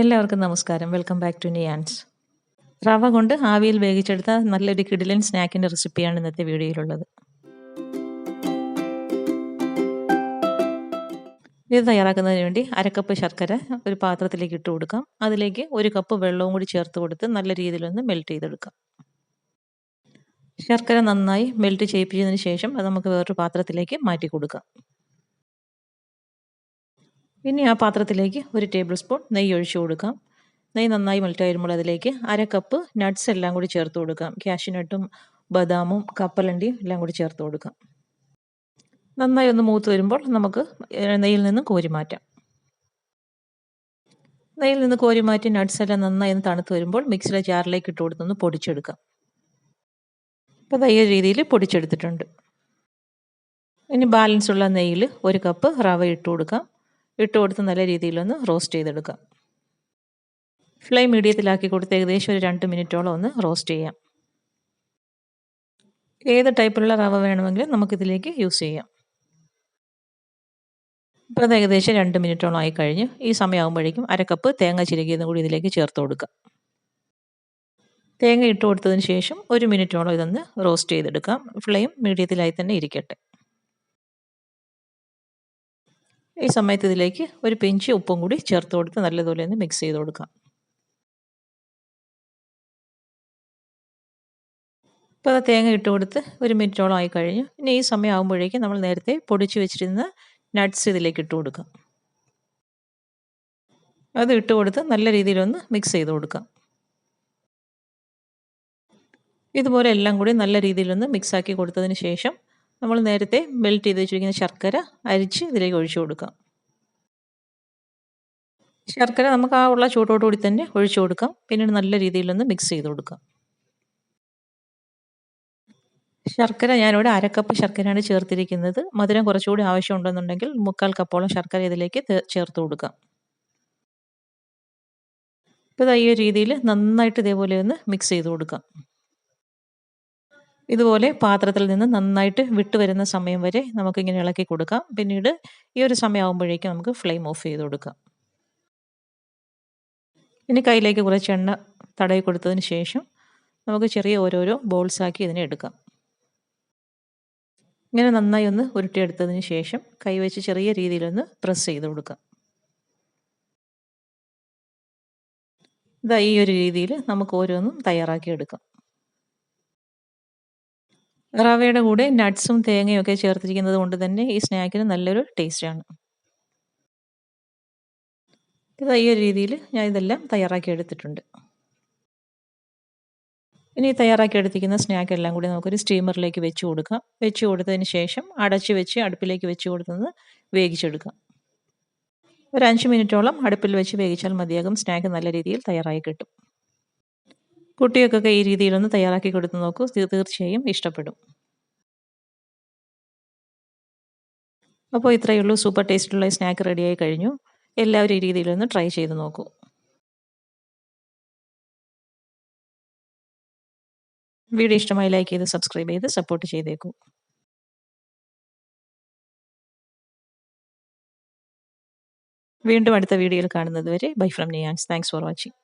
എല്ലാവർക്കും നമസ്കാരം. Welcome back to Niyans റവ കൊണ്ട് ആവിയിൽ വേവിച്ചെടുത്ത നല്ലൊരു കിടിലൻ സ്നാക്കിന്റെ റെസിപ്പിയാണ് ഇന്നത്തെ വീഡിയോയിലുള്ളത്. ഇത് തയ്യാറാക്കുന്നതിന് വേണ്ടി അരക്കപ്പ് ശർക്കര ഒരു പാത്രത്തിലേക്ക് ഇട്ട് കൊടുക്കാം. അതിലേക്ക് ഒരു കപ്പ് വെള്ളവും കൂടി ചേർത്ത് കൊടുത്ത് നല്ല രീതിയിലൊന്ന് മെൽറ്റ് ചെയ്തെടുക്കാം. ശർക്കര നന്നായി മെൽറ്റ് ചെയ്യിപ്പിച്ചതിന് ശേഷം അത് നമുക്ക് വേറൊരു പാത്രത്തിലേക്ക് മാറ്റി കൊടുക്കാം. ഇനി ആ പാത്രത്തിലേക്ക് ഒരു ടേബിൾ സ്പൂൺ നെയ്യ് ഒഴിച്ചു കൊടുക്കാം. നെയ്യ് നന്നായി മെൽറ്റ് വരുമ്പോൾ അതിലേക്ക് അര കപ്പ് നട്ട്സ് എല്ലാം കൂടി ചേർത്ത് കൊടുക്കാം. കാഷ്യൂനട്ടും ബദാമും കപ്പലണ്ടിയും എല്ലാം കൂടി ചേർത്ത് കൊടുക്കാം. നന്നായി ഒന്ന് മൂത്ത് വരുമ്പോൾ നമുക്ക് നെയ്യിൽ നിന്ന് കോരി മാറ്റാം. നെയ്യിൽ നിന്ന് കോരി മാറ്റി നട്ട്സ് എല്ലാം നന്നായി ഒന്ന് തണുത്ത് വരുമ്പോൾ മിക്സിയിലെ ജാറിലേക്ക് ഇട്ട് കൊടുത്തൊന്ന് പൊടിച്ചെടുക്കാം. അപ്പോൾ തയ്യ രീതിയിൽ പൊടിച്ചെടുത്തിട്ടുണ്ട്. ഇനി ബാലൻസ് ഉള്ള നെയ്യിൽ ഒരു കപ്പ് റവ ഇട്ട് കൊടുക്കാം. ഇട്ട് കൊടുത്ത് നല്ല രീതിയിലൊന്ന് റോസ്റ്റ് ചെയ്തെടുക്കാം ഫ്ലെയിം മീഡിയത്തിലാക്കി കൊടുത്ത് ഏകദേശം ഒരു രണ്ട് മിനിറ്റോളം ഒന്ന് റോസ്റ്റ് ചെയ്യാം. ഏത് ടൈപ്പിലുള്ള റവ വേണമെങ്കിലും നമുക്കിതിലേക്ക് യൂസ് ചെയ്യാം. ഇപ്പോൾ അത് ഏകദേശം രണ്ട് മിനിറ്റോളം ആയി കഴിഞ്ഞ്. ഈ സമയമാകുമ്പോഴേക്കും അരക്കപ്പ് കപ്പ് തേങ്ങ ചിരകിയതും കൂടി ഇതിലേക്ക് ചേർത്ത് കൊടുക്കാം തേങ്ങ ഇട്ട് കൊടുത്തതിന് ശേഷം ഒരു മിനിറ്റോളം ഇതൊന്ന് റോസ്റ്റ് ചെയ്തെടുക്കാം. ഫ്ലെയിം മീഡിയത്തിലായി തന്നെ ഇരിക്കട്ടെ. ഈ സമയത്ത് ഇതിലേക്ക് ഒരു പിഞ്ച് ഉപ്പും കൂടി ചേർത്ത് കൊടുത്ത് നല്ലതുപോലെ ഒന്ന് മിക്സ് ചെയ്ത് കൊടുക്കാം ഇപ്പോൾ അത് തേങ്ങ ഇട്ട് കൊടുത്ത് ഒരു മിനിറ്റോളം ആയി കഴിഞ്ഞു ഇനി ഈ സമയം ആകുമ്പോഴേക്കും നമ്മൾ നേരത്തെ പൊടിച്ച് വെച്ചിരുന്ന നട്ട്സ് ഇതിലേക്ക് ഇട്ട് കൊടുക്കാം അത് ഇട്ട് കൊടുത്ത് നല്ല രീതിയിലൊന്ന് മിക്സ് ചെയ്ത് കൊടുക്കാം ഇതുപോലെ എല്ലാം കൂടി നല്ല രീതിയിലൊന്ന് മിക്സാക്കി കൊടുത്തതിന് ശേഷം നമ്മൾ നേരത്തെ മെൽറ്റ് ചെയ്ത് വെച്ചിരിക്കുന്ന ശർക്കര അരിച്ച് ഇതിലേക്ക് ഒഴിച്ചു കൊടുക്കാം. ശർക്കര നമുക്ക് ആ ഉള്ള ചൂടോടുകൂടി തന്നെ ഒഴിച്ചു കൊടുക്കാം. പിന്നീട് നല്ല രീതിയിലൊന്ന് മിക്സ് ചെയ്ത് കൊടുക്കാം. ശർക്കര ഞാനിവിടെ അരക്കപ്പ് ശർക്കരയാണ് ചേർത്തിരിക്കുന്നത്. മധുരം കുറച്ചുകൂടി ആവശ്യമുണ്ടെന്നുണ്ടെങ്കിൽ മുക്കാൽ കപ്പോളം ശർക്കര ഇതിലേക്ക് ചേർത്ത് കൊടുക്കാം. ഇപ്പോൾ ഈ രീതിയിൽ നന്നായിട്ട് ഇതേപോലെ ഒന്ന് മിക്സ് ചെയ്ത് കൊടുക്കാം. ഇതുപോലെ പാത്രത്തിൽ നിന്ന് നന്നായിട്ട് വിട്ട് വരുന്ന സമയം വരെ നമുക്ക് ഇങ്ങനെ ഇളക്കി കൊടുക്കാം. പിന്നീട് ഈ ഒരു സമയമാകുമ്പോഴേക്കും നമുക്ക് ഫ്ലെയിം ഓഫ് ചെയ്ത് കൊടുക്കാം. ഇനി കയ്യിലേക്ക് കുറച്ച് എണ്ണ തടവി കൊടുത്തതിന് ശേഷം നമുക്ക് ചെറിയ ഓരോരോ ബോൾസാക്കി ഇതിനെ എടുക്കാം. ഇങ്ങനെ നന്നായി ഒന്ന് ഉരുട്ടിയെടുത്തതിന് ശേഷം കൈവച്ച് ചെറിയ രീതിയിലൊന്ന് പ്രസ് ചെയ്ത് കൊടുക്കാം. ഇതാ ഈ ഒരു രീതിയിൽ നമുക്ക് ഓരോന്നും തയ്യാറാക്കി എടുക്കാം. റവയുടെ കൂടെ നട്ട്സും തേങ്ങയും ഒക്കെ ചേർത്തിരിക്കുന്നത് കൊണ്ട് തന്നെ ഈ സ്നാക്കിന് നല്ലൊരു ടേസ്റ്റാണ്. ഇത് ഈ ഒരു രീതിയിൽ ഞാൻ ഇതെല്ലാം തയ്യാറാക്കി എടുത്തിട്ടുണ്ട്. ഇനി തയ്യാറാക്കി എടുത്തിരിക്കുന്ന സ്നാക്ക് എല്ലാം കൂടി നമുക്കൊരു സ്റ്റീമറിലേക്ക് വെച്ച് കൊടുക്കാം. വെച്ച് കൊടുത്തതിന് ശേഷം അടച്ച് വെച്ച് അടുപ്പിലേക്ക് വെച്ച് കൊടുത്തത് വേവിച്ചെടുക്കാം. ഒരു അഞ്ച് മിനിറ്റോളം അടുപ്പിൽ വെച്ച് വേവിച്ചാൽ മതിയാകും. സ്നാക്ക് നല്ല രീതിയിൽ തയ്യാറായി കിട്ടും. കുട്ടികൾക്കൊക്കെ ഈ രീതിയിലൊന്ന് തയ്യാറാക്കി കൊടുത്ത് നോക്കൂ. തീർച്ചയായും ഇഷ്ടപ്പെടും. അപ്പോൾ ഇത്രയേ ഉള്ളൂ. സൂപ്പർ ടേസ്റ്റുള്ള സ്നാക്ക് റെഡിയായി കഴിഞ്ഞു. എല്ലാവരും ഈ രീതിയിലൊന്ന് ട്രൈ ചെയ്ത് നോക്കൂ. വീഡിയോ ഇഷ്ടമായി ലൈക്ക് ചെയ്ത് സബ്സ്ക്രൈബ് ചെയ്ത് സപ്പോർട്ട് ചെയ്തേക്കൂ. വീണ്ടും അടുത്ത വീഡിയോയിൽ കാണുന്നത് വരെ bye from Niyans thanks for watching.